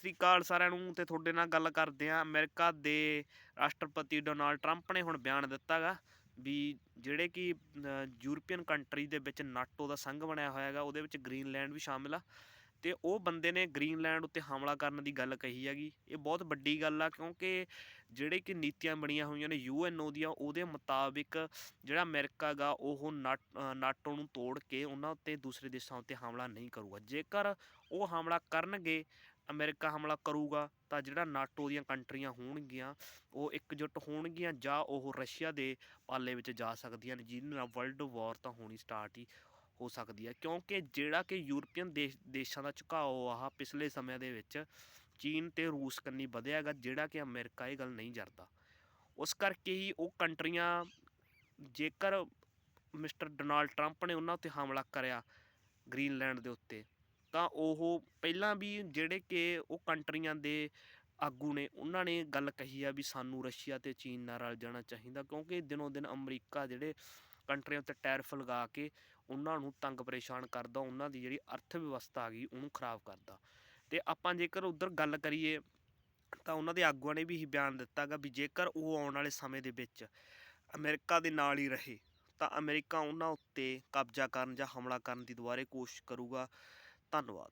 ਸ੍ਰੀ ਅਕਾਲ ਸਾਰਿਆਂ ਨੂੰ ਤੇ ਤੁਹਾਡੇ ਨਾਲ ਗੱਲ ਕਰਦੇ ਆ ਅਮਰੀਕਾ ਦੇ ਰਾਸ਼ਟਰਪਤੀ ਡੋਨਾਲਡ ਟਰੰਪ ਨੇ ਹੁਣ ਬਿਆਨ ਦਿੱਤਾਗਾ ਵੀ ਜਿਹੜੇ ਕਿ ਯੂਰਪੀਅਨ ਕੰਟਰੀ ਦੇ ਵਿੱਚ ਨਾਟੋ ਦਾ ਸੰਘ ਬਣਿਆ ਹੋਇਆ ਹੈਗਾ, ਉਹਦੇ ਵਿੱਚ ਗ੍ਰੀਨਲੈਂਡ ਵੀ ਸ਼ਾਮਿਲ ਆ। ਤੇ ਉਹ ਬੰਦੇ ਨੇ ਗ੍ਰੀਨਲੈਂਡ ਉੱਤੇ ਹਮਲਾ ਕਰਨ ਦੀ ਗੱਲ ਕਹੀ ਹੈਗੀ। ਇਹ ਬਹੁਤ ਵੱਡੀ ਗੱਲ ਆ ਕਿਉਂਕਿ ਜਿਹੜੇ ਕਿ ਨੀਤੀਆਂ ਬਣੀਆਂ ਹੋਈਆਂ ਨੇ ਯੂਐਨਓ ਦੀਆਂ, ਉਹਦੇ ਮੁਤਾਬਿਕ ਜਿਹੜਾ ਅਮਰੀਕਾ ਗਾ ਉਹ ਨਾਟ- ਨਾਟੋ ਨੂੰ ਤੋੜ ਕੇ ਉਹਨਾਂ ਉੱਤੇ ਦੂਸਰੇ ਦੇਸ਼ਾਂ ਉੱਤੇ ਹਮਲਾ ਨਹੀਂ ਕਰੂਗਾ। ਜੇਕਰ ਉਹ ਹਮਲਾ ਕਰਨਗੇ ਅਮਰੀਕਾ ਹਮਲਾ ਕਰੂਗਾ, ਤਾਂ ਜਿਹੜਾ ਨਾਟੋ ਦੀਆਂ ਕੰਟਰੀਆਂ ਹੋਣਗੀਆਂ, ਉਹ ਇਕਜੁੱਟ ਹੋਣਗੀਆਂ ਜਾਂ ਉਹ ਰਸ਼ੀਆ ਦੇ ਪਾਲੇ ਵਿੱਚ ਜਾ ਸਕਦੀਆਂ ਨੇ, ਜਿਹਦੇ ਨਾਲ ਵਰਲਡ ਵਾਰ ਤਾਂ ਹੋਣੀ ਸਟਾਰਟ ਹੀ ਹੋ ਸਕਦੀ ਹੈ। ਕਿਉਂਕਿ ਜਿਹੜਾ ਕਿ ਯੂਰਪੀਅਨ ਦੇਸ਼, ਦੇਸ਼ਾਂ ਦਾ ਝੁਕਾਅ ਆ ਪਿਛਲੇ ਸਮਿਆਂ ਦੇ ਵਿੱਚ ਚੀਨ ਤੇ ਰੂਸ ਕੰਨੀ ਵਧਿਆ ਹੈਗਾ, ਜਿਹੜਾ ਕਿ ਅਮਰੀਕਾ ਇਹ ਗੱਲ ਨਹੀਂ ਜਰਦਾ। ਉਸ ਕਰਕੇ ਹੀ ਉਹ ਕੰਟਰੀਆਂ, ਜੇਕਰ ਮਿਸਟਰ ਡੋਨਾਲਡ ਟਰੰਪ ਨੇ ਉਹਨਾਂ ਉੱਤੇ ਹਮਲਾ ਕਰਿਆ ਗ੍ਰੀਨਲੈਂਡ ਦੇ ਉੱਤੇ ਤਾਂ ਉਹ ਪਹਿਲਾਂ ਵੀ ਜਿਹੜੇ ਕਿ ਉਹ ਕੰਟਰੀਆਂ ਦੇ ਆਗੂ ਨੇ, ਉਹਨਾਂ ਨੇ ਗੱਲ ਕਹੀ ਆ ਵੀ ਸਾਨੂੰ ਰਸ਼ੀਆ ਤੇ ਚੀਨ ਨਾਲ ਰਲ ਜਾਣਾ ਚਾਹੀਦਾ, ਕਿਉਂਕਿ ਦਿਨੋਂ ਦਿਨ ਅਮਰੀਕਾ ਜਿਹੜੇ ਕੰਟਰੀਆਂ ਉੱਤੇ ਟੈਰਫ ਲਗਾ ਕੇ ਉਹਨਾਂ ਨੂੰ ਤੰਗ ਪਰੇਸ਼ਾਨ ਕਰਦਾ, ਉਹਨਾਂ ਦੀ ਜਿਹੜੀ ਅਰਥ ਵਿਵਸਥਾ ਆ ਗਈ ਉਹਨੂੰ ਖਰਾਬ ਕਰਦਾ। ਤੇ ਆਪਾਂ ਜੇਕਰ ਉਧਰ ਗੱਲ ਕਰੀਏ, ਤਾਂ ਉਹਨਾਂ ਦੇ ਆਗੂਆਂ ਨੇ ਵੀ ਇਹੀ ਬਿਆਨ ਦਿੱਤਾਗਾ ਵੀ ਜੇਕਰ ਉਹ ਆਉਣ ਵਾਲੇ ਸਮੇਂ ਦੇ ਵਿੱਚ ਅਮਰੀਕਾ ਦੇ ਨਾਲ ਹੀ ਰਹੇ, ਤਾਂ ਅਮਰੀਕਾ ਉਹਨਾਂ ਉੱਤੇ ਕਬਜ਼ਾ ਕਰਨ ਜਾਂ ਹਮਲਾ ਕਰਨ ਦੀ ਦੁਬਾਰੇ ਕੋਸ਼ਿਸ਼ ਕਰੂਗਾ। ਧੰਨਵਾਦ।